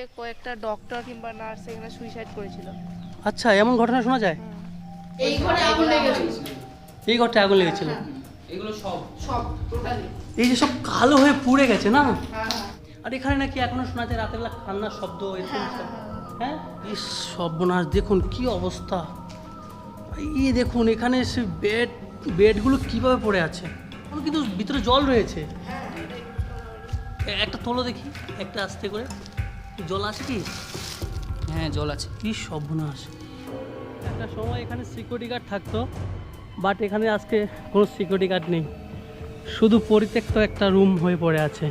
যে কয়েকটা ডক্টর কিংবা নার্স এখানে সুইসাইড করেছিল। আচ্ছা এমন ঘটনা শোনা যায়? এই ঘরে আগুন লেগেছিল এই ঘরটা আগুন লেগেছিল? এগুলো সব? সব টোটালি এই যে সব কালো হয়ে পুড়ে গেছে না? হ্যাঁ আর এখানে নাকি এখনও শোনা যায় রাতের বেলা কান্নার শব্দ এরকম সব। হ্যাঁ ইস সর্বনাশ দেখুন কি অবস্থা। এই দেখুন এখানে সে বেড বেডগুলো কীভাবে পড়ে আছে? কিন্তু ভিতরে জল রয়েছে। একটা তোলো দেখি একটা আস্তে করে। জল আছে কি? হ্যাঁ জল আছে। কি সর্বনাশ। একটা সময় এখানে সিকিউরিটি গার্ড থাকতো বাট এখানে আজকে কোনো সিকিউরিটি গার্ড নেই। শুধু পরিত্যক্ত একটা রুম হয়ে পড়ে আছে।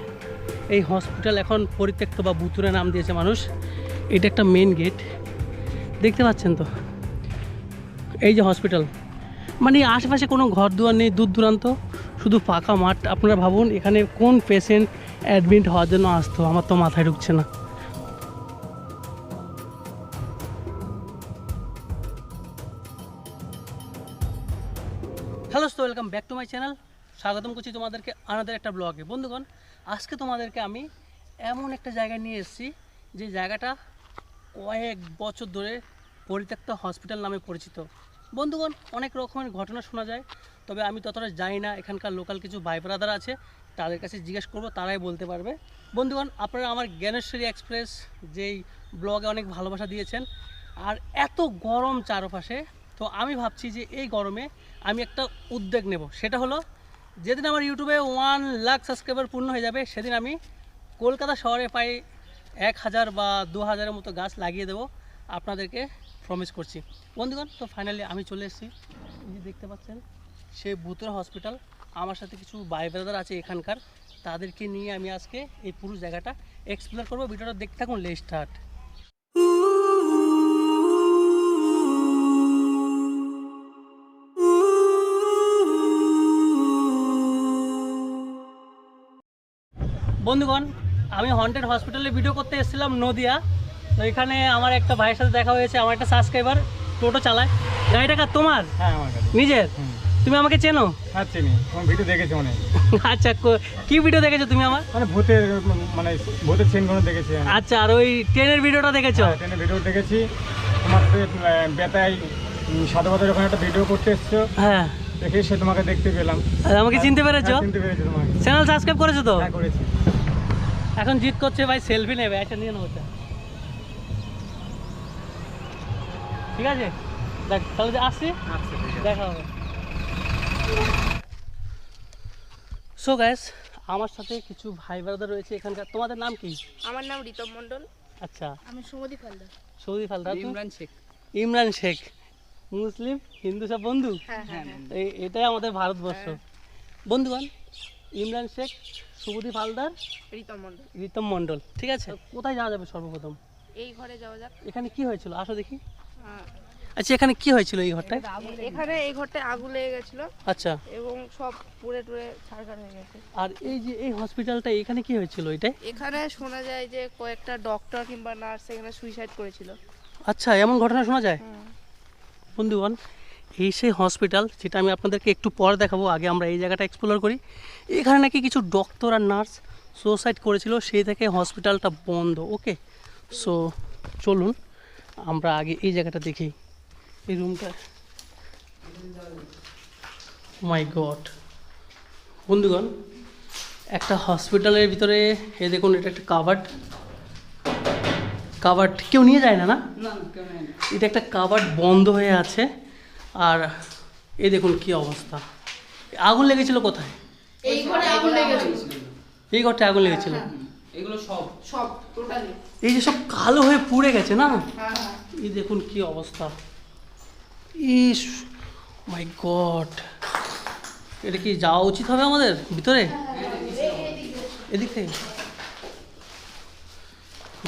এই হসপিটাল এখন পরিত্যক্ত বা বুতুরে নাম দিয়েছে মানুষ। এটা একটা মেন গেট দেখতে পাচ্ছেন তো? এই যে হসপিটাল মানে আশেপাশে কোনো ঘর দুয়ার নেই দূর দূরান্ত। শুধু ফাঁকা মাঠ। আপনারা ভাবুন এখানে কোন পেশেন্ট অ্যাডমিট হওয়ার জন্য আসতো? আমার তো মাথায় ঢুকছে না। চ্যানেল, স্বাগতম করছি তোমাদেরকে আনাদের একটা ব্লগে বন্ধুগণ, আজকে তোমাদেরকে আমি এমন একটা জায়গায় নিয়ে এসেছি, যে জায়গাটা কয়েক বছর ধরে পরিত্যক্ত হসপিটাল নামে পরিচিত। বন্ধুগণ, অনেক রকমের ঘটনা শোনা যায়, তবে আমি ততটা জানি না, এখানকার লোকাল কিছু ভাই ব্রাদার আছে, তাদের কাছে জিজ্ঞেস করব, তারাই বলতে পারবে। বন্ধুগণ, আপনারা আমার জ্ঞানেশ্বরী এক্সপ্রেস যেই ব্লগে অনেক ভালোবাসা দিয়েছেন, আর এত গরম চারপাশে, তো আমি ভাবছি যে এই গরমে আমি একটা উদ্যোগ নেব। সেটা হলো, যেদিন আমার ইউটিউবে ওয়ান লাখ সাবস্ক্রাইবার পূর্ণ হয়ে যাবে, সেদিন আমি কলকাতা শহরে প্রায় এক হাজার বা দু হাজারের মতো গাছ লাগিয়ে দেবো আপনাদেরকে প্রমিস করছি। বন্ধুগণ, তো ফাইনালি আমি চলে এসেছি। যে দেখতে পাচ্ছেন সে বুতরা হসপিটাল আমার সাথে কিছু ভাই ব্রাদার আছে এখানকার, তাদেরকে নিয়ে আমি আজকে এই পুরো জায়গাটা এক্সপ্লোর করব। ভিডিওটা দেখতে থাকুন লে বন্ধুগণ আমি হন্টেড হসপিটালে ভিডিও করতে এসেছিলাম নদিয়া। তো এখানে আমার একটা ভাইয়ের সাথে দেখা হয়েছে আমার একটা সাবস্ক্রাইবার টোটো চালায়। গাড়িটা কার? তোমার? হ্যাঁ আমার নিজের? হুম। তুমি আমাকে চেনো? হ্যাঁ চিনি। তোমার ভিডিও দেখেছি অনেক। আচ্ছা কো- কি ভিডিও দেখেছ তুমি আমার? মানে ভূতের উম, মানে ভূতের সিনগুলো দেখেছি আমি। আচ্ছা আর ওই ট্রেনের ভিডিওটা দেখেছ? হ্যাঁ, ট্রেনে ভিডিও দেখেছি। তোমার সাথে আহ, বেতায় উম, সাধু যখন একটা ভিডিও করতে এসছো। হ্যাঁ। দেখে সে তোমাকে দেখতে পেলাম। আর আমাকে চিনতে পেরেছ? হ্যাঁ, চিনতে পেরেছি তোমাকে। চ্যানেল সাবস্ক্রাইব করেছ তো? হ্যাঁ করেছি। এখন জিত করছে ভাই সেলফি নেবে একটা নিয়ে নেব ঠিক আছে? দেখ তাহলে যে আসছি দেখা হবে। সো গ্যাস আমার সাথে কিছু ভাই ব্রাদার রয়েছে এখানকার। তোমাদের নাম কি? আমার নাম রিতম মণ্ডল। আচ্ছা। আমি সুমতি হালদার। সৌদি ফালদার তুমি? ইমরান শেখ। ইমরান শেখ। মুসলিম হিন্দু সব বন্ধু? হ্যাঁ হ্যাঁ হ্যাঁ। এটাই আমাদের ভারতবর্ষ। বন্ধুগণ ইমরান শেখ সুবুদি ফালদার রিতম মণ্ডল। রিতম মণ্ডল ঠিক আছে? কোথায় যাওয়া যাবে সর্বপ্রথম? এই ঘরে যাওয়া যাক। এখানে কি হয়েছিল? আসো দেখি। হ্যাঁ। আচ্ছা এখানে কি হয়েছিল এই ঘরটায়? এখানে এই ঘরটায় আগুন লেগে গেছিল। আচ্ছা। এবং সব পুড়ে টুড়ে ছাড়খাড় হয়ে গেছে। আর এই যে এই হসপিটালটা এখানে কি হয়েছিল এটা এখানে শোনা যায় যে কয়েকটা ডক্টর কিংবা নার্স এখানে সুইসাইড করেছিল। আচ্ছা এমন ঘটনা শোনা যায়। বন্ধুগণ এই সেই হসপিটাল যেটা আমি আপনাদেরকে একটু পরে দেখাবো আগে আমরা এই জায়গাটা এক্সপ্লোর করি। এখানে নাকি কিছু ডক্টর আর নার্স সুসাইড করেছিল সেই থেকে হসপিটালটা বন্ধ ওকে সো চলুন আমরা আগে এই জায়গাটা দেখি। এই রুমটা মাই গড বন্ধুগণ একটা হসপিটালের ভিতরে এ দেখুন এটা একটা কাভার্ড কাভার্ড কেউ নিয়ে যায় না না। এটা একটা কাবার্ড বন্ধ হয়ে আছে। আর এই দেখুন কি অবস্থা। আগুন লেগেছিল কোথায়? এই ঘরে আগুন লেগেছিল। এই ঘরটা আগুন লেগেছিল? এগুলো সব। সব টোটালি এই যে সব কালো হয়ে পুড়ে গেছে না? হ্যাঁ হ্যাঁ। এই দেখুন কি অবস্থা। ইস মাই গড এটা কি যাওয়া উচিত হবে আমাদের ভিতরে? এদিক থেকে।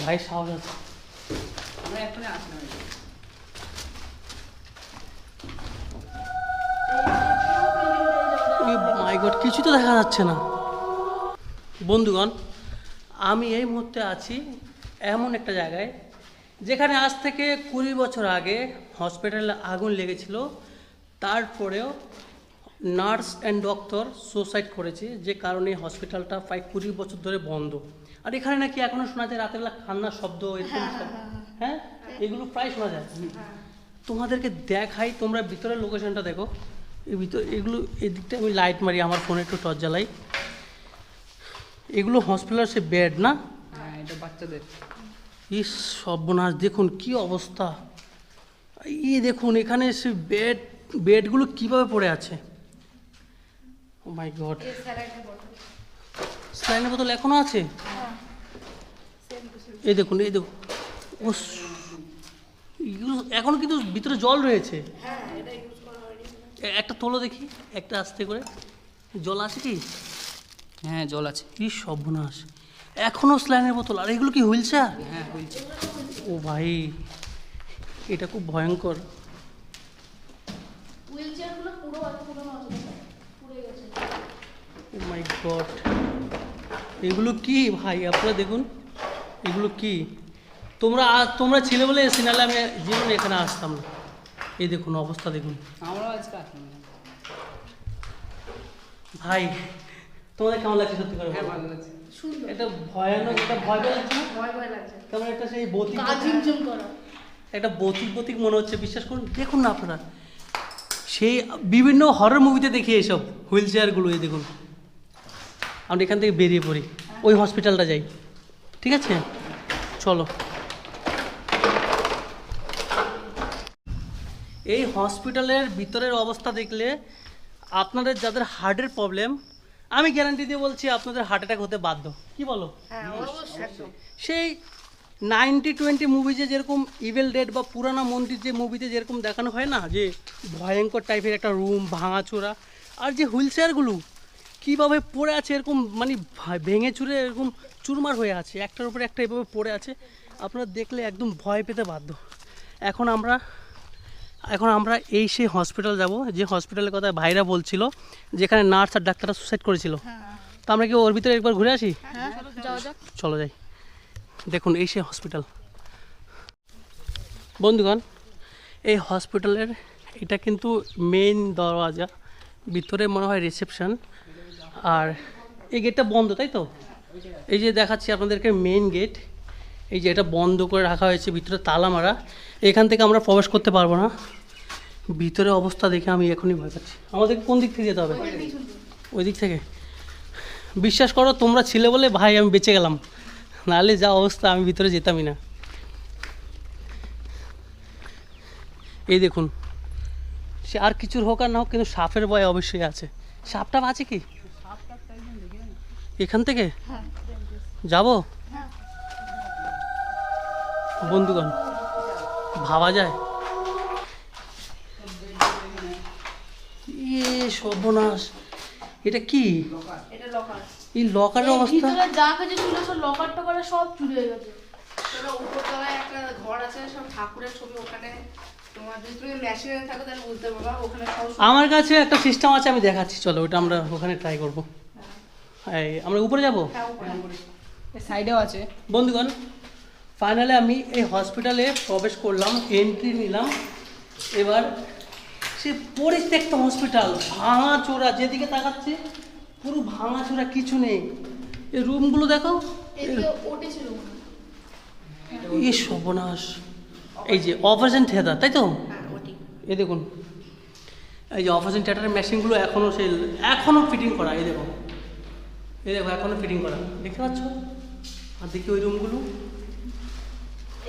ভাই সাহস আছে। মাই গড কিছু তো দেখা যাচ্ছে না। বন্ধুগণ আমি এই মুহূর্তে আছি এমন একটা জায়গায় যেখানে আজ থেকে কুড়ি বছর আগে হসপিটালে আগুন লেগেছিল। তারপরেও নার্স অ্যান্ড ডক্টর সুসাইড করেছে যে কারণে হসপিটালটা প্রায় কুড়ি বছর ধরে বন্ধ। আর এখানে নাকি এখনও শোনা যায় রাতেরবেলা কান্নার শব্দ এরকম হ্যাঁ এগুলো প্রায় শোনা যায়। তোমাদেরকে দেখাই তোমরা ভিতরের লোকেশনটা দেখো। এই ভিতর এগুলো এদিকটা আমি লাইট মারি আমার ফোনে একটু টর্চ জ্বালাই। এগুলো হসপিটালের সে বেড না? হ্যাঁ এটা বাচ্চাদের। ইস সর্বনাশ দেখুন কি অবস্থা। এই দেখুন এখানে সে বেড বেডগুলো কীভাবে পড়ে আছে? ও মাই গড স্যালাইনের বোতল। এখনও আছে? এই দেখুন এই দেখুন। ও কিন্তু ভিতরে জল রয়েছে। এ- একটা তোলো দেখি একটা আস্তে করে। জল আছে কি? হ্যাঁ জল আছে। কি সর্বনাশ। এখনও স্লাইনের বোতল আর এগুলো কি হুইল হ্যাঁ ও ভাই এটা খুব ভয়ঙ্কর। Oh my God. এগুলো কি ভাই? আপনারা দেখুন এগুলো কি? তোমরা তোমরা ছিলে বলে এসে নাহলে আমি জীবনে এখানে আসতাম না। এই দেখুন অবস্থা দেখুন। ভাই তোমাদের কেমন লাগছে সত্যি করে হ্যাঁ ভালো লাগছে। এটা ভয়ানক এটা ভয় ভয় লাগছে না? ভয় ভয় লাগছে। তেমন একটা সেই বতিক গা করা। একটা বতিক বতিক মনে হচ্ছে বিশ্বাস করুন। দেখুন না আপনারা সেই বিভিন্ন হরর মুভিতে দেখি এইসব হুইল চেয়ারগুলো এই দেখুন। আমরা এখান থেকে বেরিয়ে পড়ি। ওই হসপিটালটা যাই। ঠিক আছে? চলো। এই হসপিটালের ভিতরের অবস্থা দেখলে আপনাদের যাদের হার্টের প্রবলেম আমি গ্যারান্টি দিয়ে বলছি আপনাদের হার্ট অ্যাটাক হতে বাধ্য। কি বলো? হ্যাঁ সেই নাইনটি টোয়েন্টি মুভিজে যেরকম ইভেল ডেড বা পুরানা মন্দির যে মুভিতে যেরকম দেখানো হয় না যে ভয়ঙ্কর টাইপের একটা রুম ভাঙাচোরা আর যে হুইল চেয়ারগুলো কীভাবে পড়ে আছে এরকম মানে ভেঙে চুরে এরকম চুরমার হয়ে আছে একটার উপরে একটা এভাবে পড়ে আছে আপনারা দেখলে একদম ভয় পেতে বাধ্য। এখন আমরা এখন আমরা এই সেই হসপিটাল যাব যে হসপিটালের কথা ভাইরা বলছিল যেখানে নার্স আর ডাক্তাররা সুসাইড করেছিল। তো আমরা কি ওর ভিতরে একবার ঘুরে আসি? হ্যাঁ যাওয়া চলো যাই। দেখুন এই সেই হসপিটাল বন্ধুগণ এই হসপিটালের এটা কিন্তু মেইন দরওয়াজা। ভিতরে মনে হয় রিসেপশন আর এই গেটটা বন্ধ তাই তো? এই যে দেখাচ্ছি আপনাদেরকে মেইন গেট এই যে এটা বন্ধ করে রাখা হয়েছে ভিতরে তালা মারা। এখান থেকে আমরা প্রবেশ করতে পারব না। ভিতরে অবস্থা দেখে আমি এখনই ভয় পাচ্ছি। আমাদেরকে কোন দিক থেকে যেতে হবে? ওই দিক থেকে। বিশ্বাস করো তোমরা ছিলে বলে ভাই আমি বেঁচে গেলাম। নাহলে যা অবস্থা আমি ভিতরে যেতামই না। এই দেখুন সে আর কিছুর হোক আর না হোক কিন্তু সাপের ভয় অবশ্যই আছে। সাপটা আছে কি? এখান থেকে? যাব? বন্ধুগণ ভাবা যায়? এ সর্বনাশ এটা কি? এটা লকার এই লকারের অবস্থা? ভিতরে যা কিছু ছিল সব লকার টকারে সব চুরি হয়ে গেছে। ওটা উপরতলায় একটা ঘর আছে সব ঠাকুরের ছবি ওখানে তোমার যদি তুমি মেশিনে থাকো তাহলে বুঝতে পারবা ওখানে সব আমার কাছে একটা সিস্টেম আছে আমি দেখাচ্ছি চলো ওটা আমরা ওখানে ট্রাই করব। এই আমরা উপরে যাব? হ্যাঁ সাইডেও আছে। বন্ধুগণ ফাইনালি আমি এই হসপিটালে প্রবেশ করলাম এন্ট্রি নিলাম। এবার সে পরিত্যক্ত হসপিটাল ভাঙা চোরা যেদিকে তাকাচ্ছে পুরো ভাঙা চোরা কিছু নেই। এই রুমগুলো দেখো। এই সর্বনাশ। এই যে অপারেশন থিয়েটার তাই তো? হ্যাঁ এই দেখুন। এই যে অপারেশন থিয়েটারের মেশিনগুলো এখনও সেই এখনও ফিটিং করা এই দেখো। এই দেখো এখনও ফিটিং করা। দেখতে পাচ্ছ? আর দেখি ওই রুমগুলো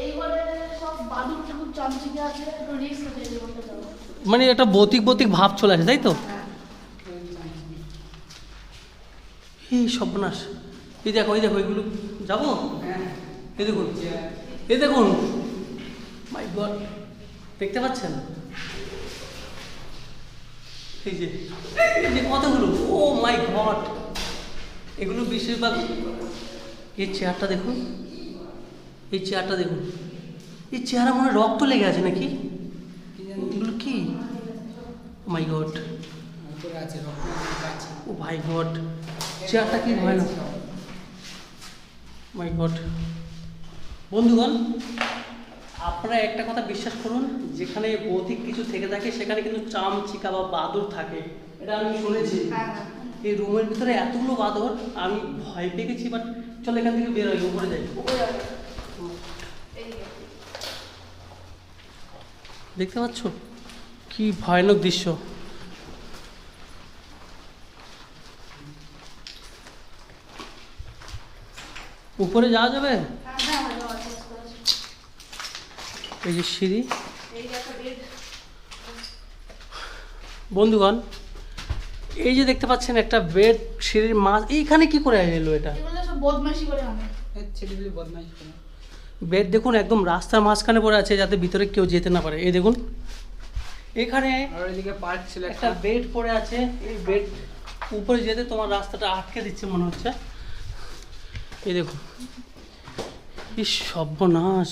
এই সব বাদুর ঠাকুর চামচিকে আছে একটু রিস্ক আছে এই ঘরটা যাওয়া মানে একটা বতিক বতিক ভাব চলে আসে তাই তো? এই সর্বনাশ। এই দেখো এই দেখো এগুলো। যাব? এই দেখুন। এই দেখুন। মাই গড দেখতে পাচ্ছেন? এই যে এই যে কতগুলো? ও মাই গড এগুলো বেশিরভাগ এই চেয়ারটা দেখুন। এই চেয়ারটা দেখুন। এই চেহারা মনে হয় রক্ত লেগে আছে নাকি? এগুলো কি? মাই গড ও ভাই গড চেয়ারটা কি ভয় ভয়ানক মাই গড বন্ধুগণ আপনারা একটা কথা বিশ্বাস করুন যেখানে ভৌতিক কিছু থেকে থাকে সেখানে কিন্তু চাম চিকা বা বাদুর থাকে। এটা আমি শুনেছি। হ্যাঁ হ্যাঁ। এই রুমের ভিতরে এতগুলো বাদর আমি ভয় পেয়ে গেছি বাট চল এখান থেকে বেরোই উপরে যাই। উপরে যাবে এই যে। দেখতে পাচ্ছ? কি ভয়ানক দৃশ্য। উপরে যাওয়া যাবে? হ্যাঁ হ্যাঁ হ্যাঁ। এই যে সিঁড়ি। এই যে একটা বেড বন্ধুগণ এই যে দেখতে পাচ্ছেন একটা বেড সিঁড়ির মাছ এইখানে কি করে এলো এটা? এগুলো সব বদমাইশি করে। বেড দেখুন একদম রাস্তার মাঝখানে পড়ে আছে যাতে ভিতরে কেউ যেতে না পারে। এই দেখুন এখানে একটা বেড পড়ে আছে। এই বেড উপরে যেতে তোমার রাস্তাটা আটকে দিচ্ছে মনে হচ্ছে। এই দেখুন কি সর্বনাশ।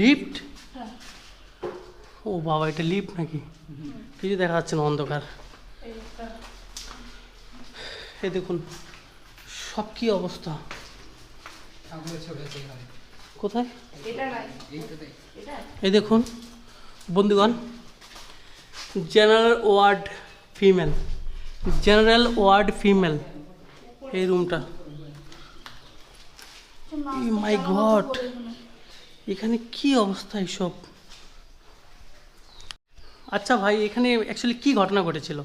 লিফট ও বাবা এটা লিফট নাকি? কিছু দেখা যাচ্ছে না অন্ধকার। এই দেখুন সব কি অবস্থা? কোথায়? এই দেখুন, বন্ধুগণ general ward female general ward female এই রুমটা my God! এখানে কি অবস্থা এসব আচ্ছা ভাই, এখানে অ্যাকচুয়ালি কি ঘটনা ঘটেছিল?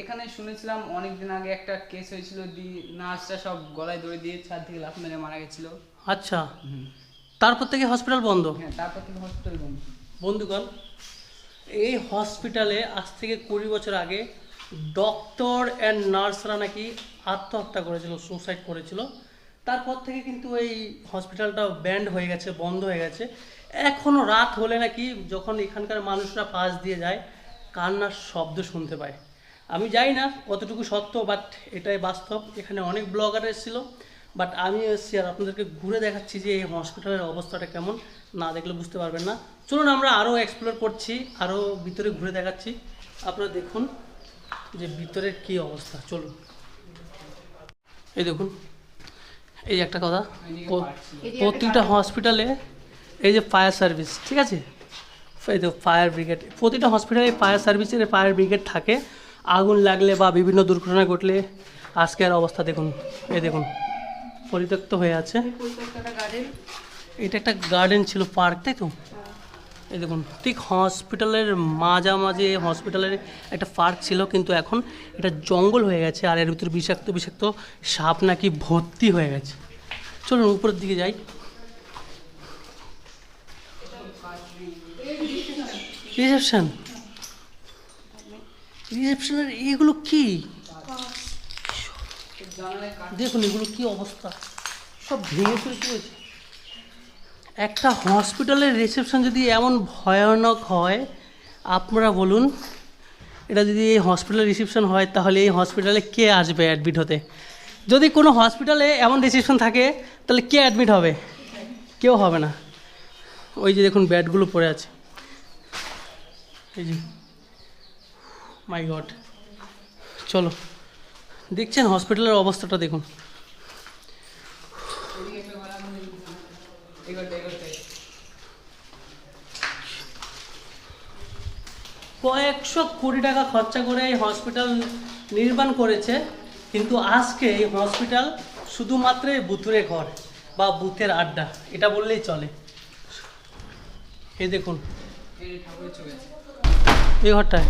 এখানে শুনেছিলাম অনেক দিন আগে একটা কেস হয়েছিল দি নার্সটা সব গলায় দড়ি দিয়ে ছাদ থেকে লাফ মেরে মারা গেছিল। আচ্ছা। তারপর থেকে হসপিটাল বন্ধ? হ্যাঁ তারপর থেকে হসপিটাল বন্ধ। বন্ধুগণ এই হসপিটালে আজ থেকে কুড়ি বছর আগে ডক্টর অ্যান্ড নার্সরা নাকি আত্মহত্যা করেছিল সুসাইড করেছিল। তারপর থেকে কিন্তু এই হসপিটালটা ব্যান্ড হয়ে গেছে বন্ধ হয়ে গেছে। এখনও রাত হলে নাকি যখন এখানকার মানুষরা পাশ দিয়ে যায় কান্নার শব্দ শুনতে পায়। আমি যাই না কতটুকু সত্য বাট এটাই বাস্তব। এখানে অনেক ব্লগার এসেছিল বাট আমি এসেছি আর আপনাদেরকে ঘুরে দেখাচ্ছি যে এই হসপিটালের অবস্থাটা কেমন। না দেখলে বুঝতে পারবেন না। চলুন আমরা আরও এক্সপ্লোর করছি আরও ভিতরে ঘুরে দেখাচ্ছি। আপনারা দেখুন যে ভিতরের কী অবস্থা। চলুন। এই দেখুন, এই যে একটা কথা প্রতিটা হসপিটালে এই যে ফায়ার সার্ভিস ঠিক আছে? এই তো ফায়ার ব্রিগেড প্রতিটা হসপিটালে ফায়ার সার্ভিসের ফায়ার ব্রিগেড থাকে। আগুন লাগলে বা বিভিন্ন দুর্ঘটনা ঘটলে আজকের অবস্থা দেখুন। এ দেখুন, পরিত্যক্ত হয়ে আছে। এটা একটা গার্ডেন ছিল পার্ক তাই তো? এই দেখুন, ঠিক হসপিটালের মাঝামাঝি হসপিটালের একটা পার্ক ছিল, কিন্তু এখন এটা জঙ্গল হয়ে গেছে আর এর ভিতরে বিষাক্ত বিষাক্ত সাপ নাকি ভর্তি হয়ে গেছে। চলুন উপরের দিকে যাই। রিসেপশন রিসেপশনের এগুলো কি? দেখুন, এগুলো কি অবস্থা? সব ভেঙে হয়েছে? একটা হসপিটালের রিসেপশন যদি এমন ভয়ানক হয়, আপনারা বলুন, এটা যদি এই হসপিটালের রিসেপশন হয়, তাহলে এই হসপিটালে কে আসবে অ্যাডমিট হতে? যদি কোনো হসপিটালে এমন রিসেপশন থাকে, তাহলে কে অ্যাডমিট হবে? কেউ হবে না। ওই যে দেখুন ব্যাডগুলো পড়ে আছে। এই যে মাই গড চলো। দেখছেন হসপিটালের অবস্থাটা দেখুন। কয়েকশো কোটি টাকা খরচা করে এই হসপিটাল নির্মাণ করেছে, কিন্তু আজকে এই হসপিটাল শুধুমাত্র বুথুরে ঘর বা বুথের আড্ডা, এটা বললেই চলে। এই দেখুন। এই ঘরটায়।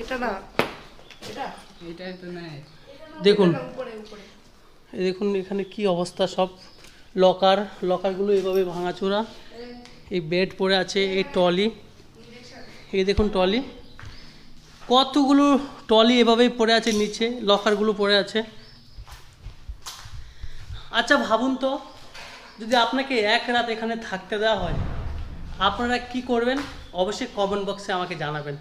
এটা না। এটা? এইটাই তো নেয় দেখুন। এটা উপরে উপরে। এই দেখুন এখানে কি অবস্থা সব। লকার লকারগুলো এভাবে ভাঙাচোরা। এই বেড পড়ে আছে এই টলি এই দেখুন টলি কতগুলো টলি এভাবেই পড়ে আছে নিচে লকারগুলো পড়ে আছে। আচ্ছা ভাবুন তো যদি আপনাকে এক রাত এখানে থাকতে দেওয়া হয় আপনারা কি করবেন? অবশ্যই কমেন্ট বক্সে আমাকে জানাবেন।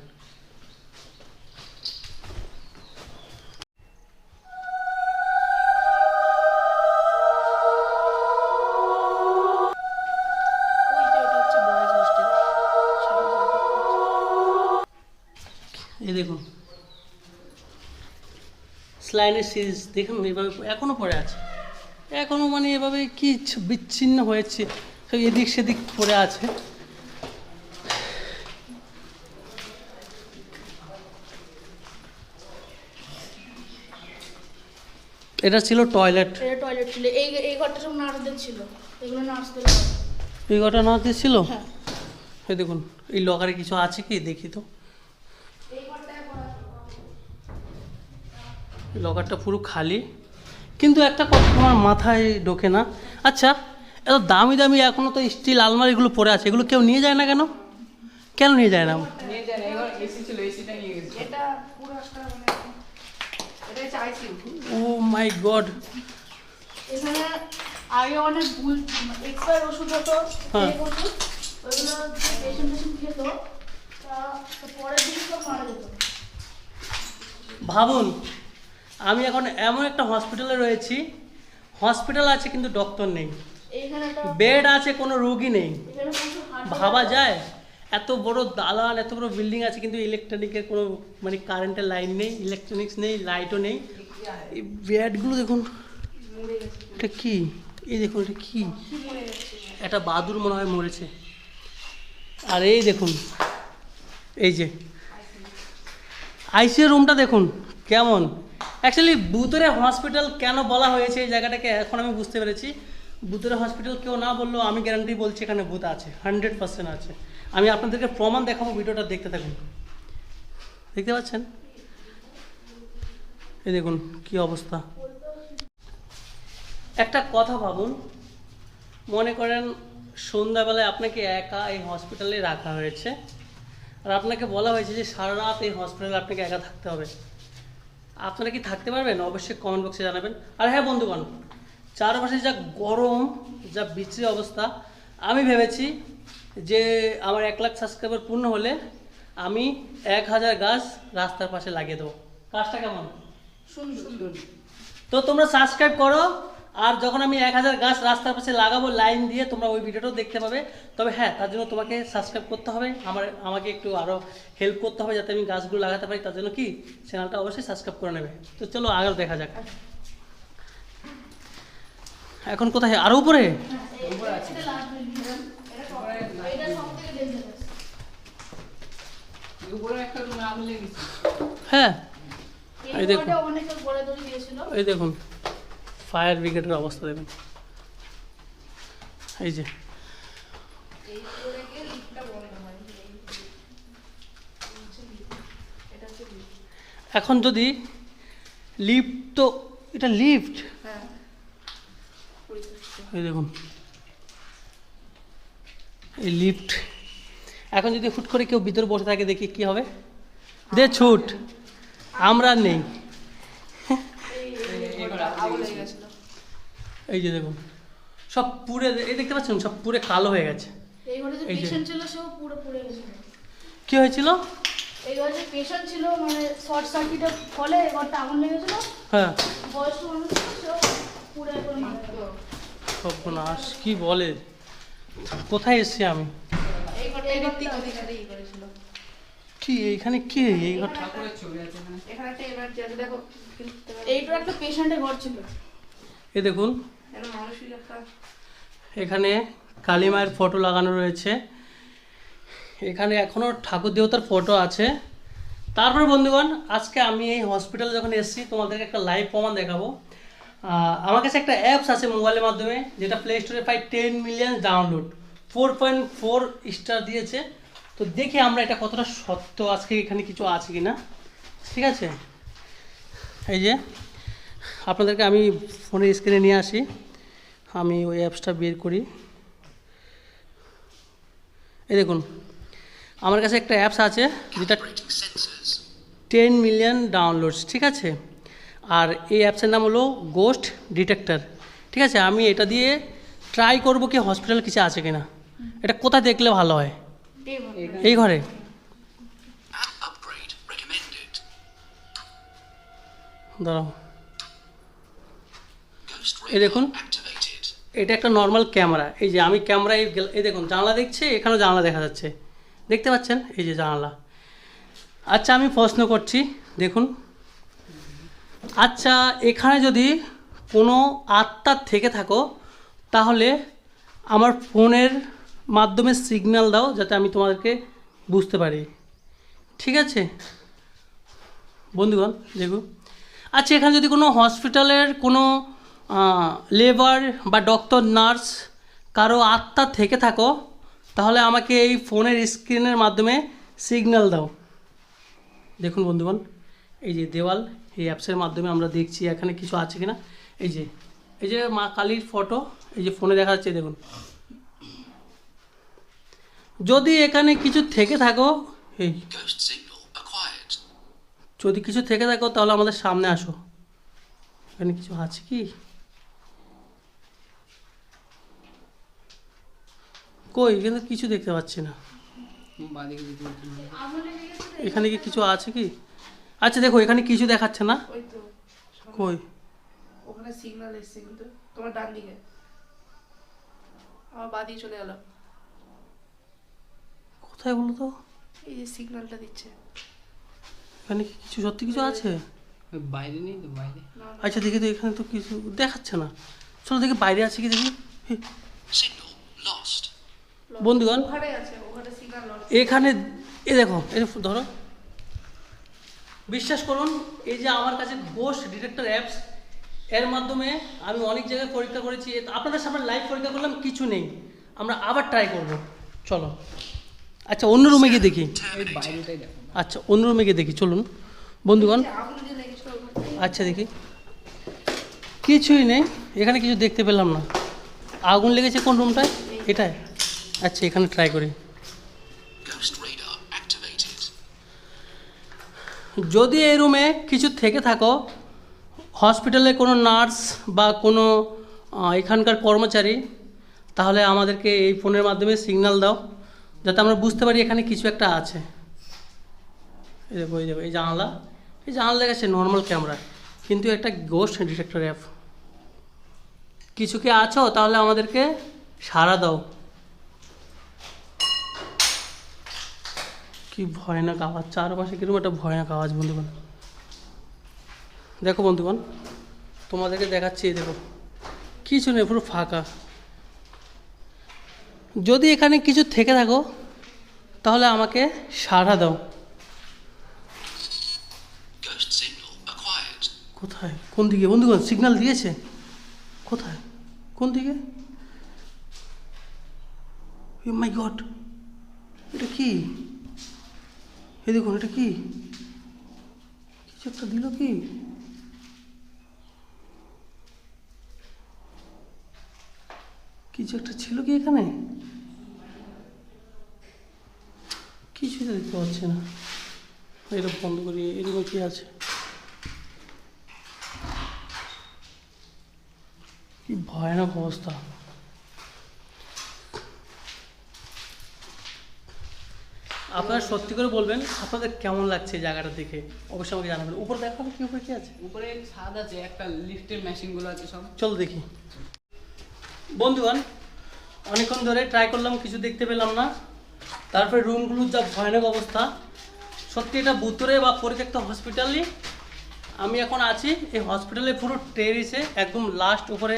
লাইনের সিরিজ দেখুন এভাবে এখনও পড়ে আছে। এখনও মানে এভাবে কি বিচ্ছিন্ন হয়েছে সব এদিক সেদিক পড়ে আছে। এটা ছিল টয়লেট টয়লেট ছিল। এই ঘরটা নার্সদের ছিল এই ঘরটা ছিল? হ্যাঁ। এই দেখুন এই লকারে কিছু আছে কি? দেখি তো। লকারটা পুরো খালি। কিন্তু একটা কথা তোমার মাথায় ঢোকে না। আচ্ছা এত দামি দামি এখনও তো স্টিল আলমারিগুলো পড়ে আছে এগুলো কেউ নিয়ে যায় না কেন? কেন নিয়ে যায় না? ও মাই গড আগে অনেক ভুল এক্সপায়ার ওষুধ হতো হ্যাঁ। ওইগুলো পেশেন্ট পেশেন্ট খেত পরের দিন সব মারা যেত। ভাবুন আমি এখন এমন একটা হসপিটালে রয়েছি হসপিটাল আছে কিন্তু ডক্টর নেই। বেড আছে কোনো রোগী নেই। ভাবা যায়? এত বড় দালান এত বড় বিল্ডিং আছে কিন্তু ইলেকট্রনিকের কোনো মানে কারেন্টের লাইন নেই ইলেকট্রনিক্স নেই লাইটও নেই। এই বেডগুলো দেখুন এটা কি? এই দেখুন এটা কি? একটা বাদুর মনে হয় মরেছে। আর এই দেখুন এই যে। আইসিইউ রুমটা দেখুন কেমন? অ্যাকচুয়ালি বুতরে হসপিটাল কেন বলা হয়েছে এই জায়গাটাকে এখন আমি বুঝতে পেরেছি। বুতরে হসপিটাল কেউ না বললেও আমি গ্যারান্টি বলছি এখানে ভূত আছে হান্ড্রেড পার্সেন্ট আছে। আমি আপনাদেরকে প্রমাণ দেখাবো ভিডিওটা দেখতে থাকুন। দেখতে পাচ্ছেন? এই দেখুন, কি অবস্থা। একটা কথা ভাবুন, মনে করেন সন্ধ্যাবেলায় আপনাকে একা এই হসপিটালে রাখা হয়েছে, আর আপনাকে বলা হয়েছে যে সারা রাত এই হসপিটালে আপনাকে একা থাকতে হবে। আপনারা কি থাকতে পারবেন? অবশ্যই কমেন্ট বক্সে জানাবেন। আর হ্যাঁ বন্ধুগণ চারপাশে যা গরম যা বিচ্ছিরি অবস্থা আমি ভেবেছি যে আমার এক লাখ সাবস্ক্রাইবার পূর্ণ হলে আমি এক হাজার গাছ রাস্তার পাশে লাগিয়ে দেবো। কাজটা কেমন? সুন্দর তো তোমরা সাবস্ক্রাইব করো আর যখন আমি এক হাজার গাছ রাস্তার পাশে লাগাবো লাইন দিয়ে তোমরা ওই ভিডিওটাও দেখতে পাবে। তবে হ্যাঁ তার জন্য তোমাকে সাবস্ক্রাইব করতে হবে। আমার আমাকে একটু আরও হেল্প করতে হবে যাতে আমি গাছগুলো লাগাতে পারি। তার জন্য কি? চ্যানেলটা অবশ্যই সাবস্ক্রাইব করে নেবে। তো চলো আগে দেখা যাক। এখন কোথায়? আরও উপরে? হ্যাঁ। এই দেখুন। এই দেখুন। ফায়ার ব্রিগেডের অবস্থা দেবেন এই যে। এখন যদি লিফট তো এটা লিফট হ্যাঁ। এই দেখুন। এই লিফট এখন যদি হুট করে কেউ ভিতরে বসে থাকে দেখি কি হবে। দে ছুট। আমরা নেই এই ঘরটা আগুন লেগে গেছিল এই যে দেখুন সব পুরে এই দেখতে পাচ্ছেন সব পুরে কালো হয়ে গেছে। এই ঘরে যে পেশেন্ট ছিল সেও পুরো পুড়ে গেছিল কি হয়েছিল? এই ঘরে যে পেশেন্ট ছিল মানে শর্ট সার্কিটের ফলে এই ঘরটা আগুন লেগেছিল হ্যাঁ। বয়স্ক মানুষ ছিল সেও পুড়ে একদম। সর্বনাশ কি বলে? কোথায় এসছি আমি? কি এইখানে কি এই ঘরটা? ঠাকুরের ছবি আছে এখানে। এখানে একটা দেখো। পারো। এইটা একটা পেশেন্টের ঘর ছিল। এই দেখুন এখানে কালী মায়ের ফটো লাগানো রয়েছে। এখানে এখনও ঠাকুর দেবতার ফটো আছে। তারপরে বন্ধুগণ, আজকে আমি এই হসপিটালে যখন এসেছি, তোমাদেরকে একটা লাইভ প্রমাণ দেখাবো। আমার কাছে একটা অ্যাপস আছে মোবাইলের মাধ্যমে, যেটা প্লে স্টোরে প্রায় ten million download four point four star দিয়েছে। তো দেখি আমরা এটা কতটা সত্য আজকে এখানে কিছু আছে কি না ঠিক আছে? এই যে আপনাদেরকে আমি ফোনের স্ক্রিনে নিয়ে আসি। আমি ওই অ্যাপসটা বের করি। এই দেখুন আমার কাছে একটা অ্যাপস আছে যেটা টেন মিলিয়ন ডাউনলোডস ঠিক আছে? আর এই অ্যাপসের নাম হলো গোস্ট ডিটেক্টর ঠিক আছে? আমি এটা দিয়ে ট্রাই করব কি হসপিটাল কিছু আছে কিনা। এটা কোথায় দেখলে ভালো হয়? এই ঘর। দাঁড়াও। এই দেখুন। এটা একটা নর্মাল ক্যামেরা এই যে আমি ক্যামেরায় গেল- এই দেখুন জানলা দেখছে এখানেও জানলা দেখা যাচ্ছে। দেখতে পাচ্ছেন? এই যে জানলা। আচ্ছা আমি প্রশ্ন করছি দেখুন। আচ্ছা এখানে যদি কোনো আত্মা থেকে থাকো তাহলে আমার ফোনের মাধ্যমে সিগন্যাল দাও যাতে আমি তোমাদেরকে বুঝতে পারি। ঠিক আছে? বন্ধুগণ দেখুন। আচ্ছা এখানে যদি কোনো হসপিটালের কোনো লেবার বা ডক্টর নার্স কারও আত্মা থেকে থাকো, তাহলে আমাকে এই ফোনের স্ক্রিনের মাধ্যমে সিগন্যাল দাও। দেখুন বন্ধুগণ, এই যে দেওয়াল, এই অ্যাপসের মাধ্যমে আমরা দেখছি এখানে কিছু আছে কিনা। এই যে এই যে মা কালীর ফটো এই যে ফোনে দেখা যাচ্ছে, দেখুন। যদি এখানে কিছু থেকে থাকো, এই. যদি কিছু থেকে থাকো, তাহলে আমাদের সামনে আসো। এখানে কিছু আছে কি? কই? কিন্তু কিছু দেখতে পাচ্ছি না। এখানে কি কিছু আছে কি? আচ্ছা দেখো এখানে কিছু দেখাচ্ছে না। কই? ওখানে সিগন্যাল এসছে কিন্তু তোমার ডান দিকে। আমার চলে গেল। কোথায় বলো তো? এই যে সিগন্যালটা দিচ্ছে। এখানে কি কিছু সত্যি কিছু আছে? বাইরে নেই তো বাইরে। আচ্ছা দেখি তো এখানে তো কিছু দেখাচ্ছে না। চলো দেখি বাইরে আছে কি দেখি। lost. বন্ধুগণ এখানে এ দেখো এই ধরো। বিশ্বাস করুন এই যে আমার কাছে গোস্ট ডিটেক্টর অ্যাপস এর মাধ্যমে আমি অনেক জায়গায় পরীক্ষা করেছি। আপনাদের সামনে লাইভ পরীক্ষা করলাম কিছু নেই। আমরা আবার ট্রাই করব। চলো। আচ্ছা অন্য রুমে গিয়ে দেখি। আচ্ছা অন্য রুমে গিয়ে দেখি চলুন। বন্ধুগণ। আচ্ছা দেখি। কিছুই নেই এখানে কিছু দেখতে পেলাম না। আগুন লেগেছে কোন রুমটায় এটায়। আচ্ছা এখানে ট্রাই করি। যদি এই রুমে কিছু থেকে থাকো হসপিটালে কোনো নার্স বা কোনো এখানকার কর্মচারী তাহলে আমাদেরকে এই ফোনের মাধ্যমে সিগন্যাল দাও যাতে আমরা বুঝতে পারি এখানে কিছু একটা আছে। এই দেখো এই দেখো এই জানালা। এই জানালা দেখাচ্ছে নর্মাল ক্যামেরা কিন্তু একটা গোস্ট ডিটেক্টর অ্যাপ কিছু কি আছো তাহলে আমাদেরকে সাড়া দাও। কি ভয়ানক আওয়াজ? চারপাশে কীরকম একটা ভয়ানক আওয়াজ বন্ধুগণ। দেখো বন্ধুগণ তোমাদেরকে দেখাচ্ছি এই দেখো কিছু নেই পুরো ফাঁকা। যদি এখানে কিছু থেকে থাকো তাহলে আমাকে সাড়া দাও. কোথায়? কোন দিকে? বন্ধুগণ সিগন্যাল দিয়েছে। কোথায়? কোন দিকে? মাই গড এটা কি? এই দেখুন, এটা কি? কিছু একটা দিল কি? কিছু একটা ছিল কি এখানে? কিছু তো দেখতে পাচ্ছি না। এটা বন্ধ করি, এরকম কি আছে? কি ভয়ানক অবস্থা। আপনারা সত্যি করে বলবেন আপনাদের কেমন লাগছে জায়গাটা দেখে? অবশ্যই আমাকে জানাবেন। উপরে দেখাবো কি উপরে কি আছে? উপরে ছাদ আছে একটা লিফটের মেশিনগুলো আছে সব। চলো দেখি। বন্ধুগণ অনেকক্ষণ ধরে ট্রাই করলাম কিছু দেখতে পেলাম না। তারপরে রুমগুলোর যা ভয়ানক অবস্থা সত্যি এটা ভুতুরে বা পরিত্যক্ত হসপিটালই আমি এখন আছি এই হসপিটালে পুরো টেরিসে একদম লাস্ট উপরে।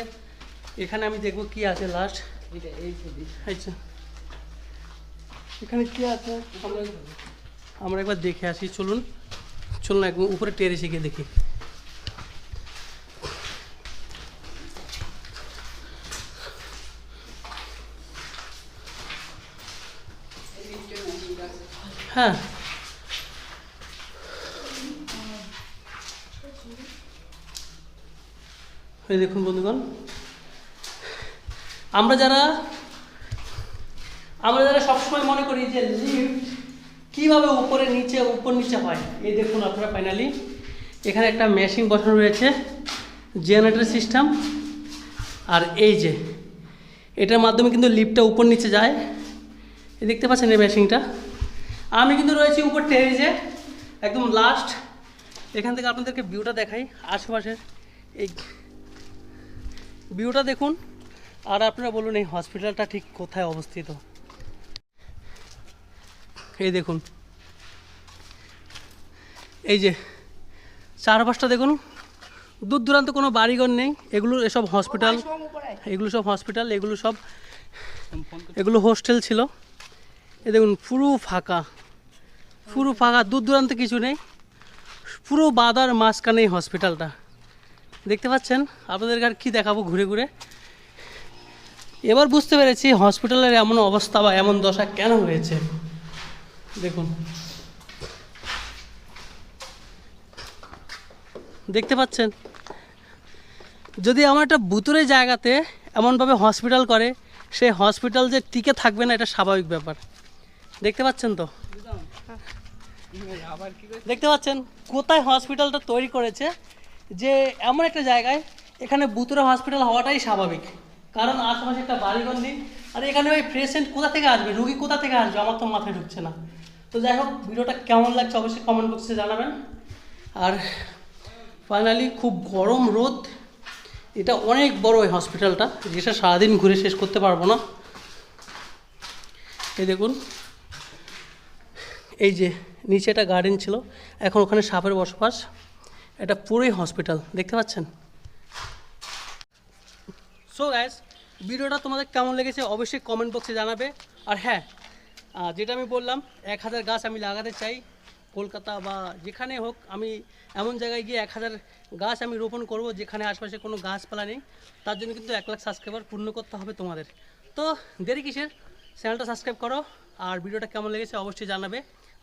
এখানে আমি দেখব কি আছে লাস্ট আচ্ছা এখানে কি আছে? আমরা আমরা একবার দেখে আসি চলুন। চলুন একদম উপরে টেরেসে গিয়ে দেখি। হ্যাঁ। দেখুন বন্ধুগণ আমরা যারা আমরা যারা সবসময় মনে করি যে লিফট কীভাবে উপরে নিচে, উপর নিচে হয়, এই দেখুন আপনারা ফাইনালি এখানে একটা মেশিন বসানো রয়েছে জেনারেটর সিস্টেম আর এই যে, এটার মাধ্যমে কিন্তু লিফটটা উপর নিচে যায়। দেখতে পাচ্ছেন এই মেশিনটা আমি কিন্তু রয়েছি উপর টেরিজে একদম লাস্ট এখান থেকে আপনাদেরকে ভিউটা দেখাই, আশেপাশের এই ভিউটা দেখুন। আর আপনারা বলুন এই হসপিটালটা ঠিক কোথায় অবস্থিত? এই দেখুন। এই যে চারপাশটা দেখুন, দূর দূরান্ত কোনো বাড়িঘর নেই, এগুলো এসব হসপিটাল এগুলো সব হসপিটাল এগুলো সব, এগুলো হোস্টেল ছিল। এই দেখুন, পুরো ফাঁকা পুরো ফাঁকা, দূর দূরান্তে কিছু নেই, পুরো বাদার মাঝখানে এই হসপিটালটা দেখতে পাচ্ছেন? আপনাদেরকে আর কী দেখাবো ঘুরে ঘুরে? এবার বুঝতে পেরেছি হসপিটালের এমন অবস্থা বা এমন দশা কেন হয়েছে। দেখুন। দেখতে পাচ্ছেন? যদি আমার একটা বুতুরে জায়গাতে এমনভাবে হসপিটাল করে সেই হসপিটাল যে টিকে থাকবে না, এটা স্বাভাবিক ব্যাপার। দেখতে পাচ্ছেন তো? দেখতে পাচ্ছেন? কোথায় হসপিটালটা তৈরি করেছে, যে এমন একটা জায়গায় এখানে বুতুরা হসপিটাল হওয়াটাই স্বাভাবিক। কারণ আশেপাশে একটা বাড়িঘর নেই, আর এখানে ওই পেশেন্ট কোথা থেকে আসবে? রুগী কোথা থেকে আসবে? আমার তো মাথায় ঢুকছে না। তো যাই হোক, ভিডিওটা কেমন লাগছে অবশ্যই কমেন্ট বক্সে জানাবেন। আর ফাইনালি খুব গরম রোদ, এটা অনেক বড় ওই হসপিটালটা যেটা সারাদিন ঘুরে শেষ করতে পারব না। এই দেখুন, এই যে নিচে একটা গার্ডেন ছিল, এখন ওখানে সাপের বসবাস, এটা পুরোই হসপিটাল দেখতে পাচ্ছেন? সো গ্যাস ভিডিওটা তোমাদের কেমন লেগেছে অবশ্যই কমেন্ট বক্সে জানাবে। আর হ্যাঁ যেটা আমি বললাম, এক হাজার গাছ আমি লাগাতে চাই। কলকাতা বা যেখানে হোক, আমি এমন জায়গায় গিয়ে এক হাজার গাছ আমি রোপণ করব, যেখানে আশপাশে কোনো গাছপালা নেই। তার জন্য কিন্তু এক লাখ সাবস্ক্রাইবার পূর্ণ করতে হবে তোমাদের। তো দেরি কিসের? চ্যানেলটা সাবস্ক্রাইব করো, আর ভিডিওটা কেমন লেগেছে অবশ্যই জানাবে।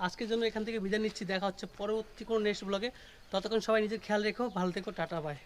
আজকের জন্য এখান থেকে বিদায় নিচ্ছি। দেখা হচ্ছে পরবর্তী কোনো নেক্সট ব্লগে ততক্ষণ সবাই নিজের খেয়াল রেখো। ভালো থেকো, টাটা বাই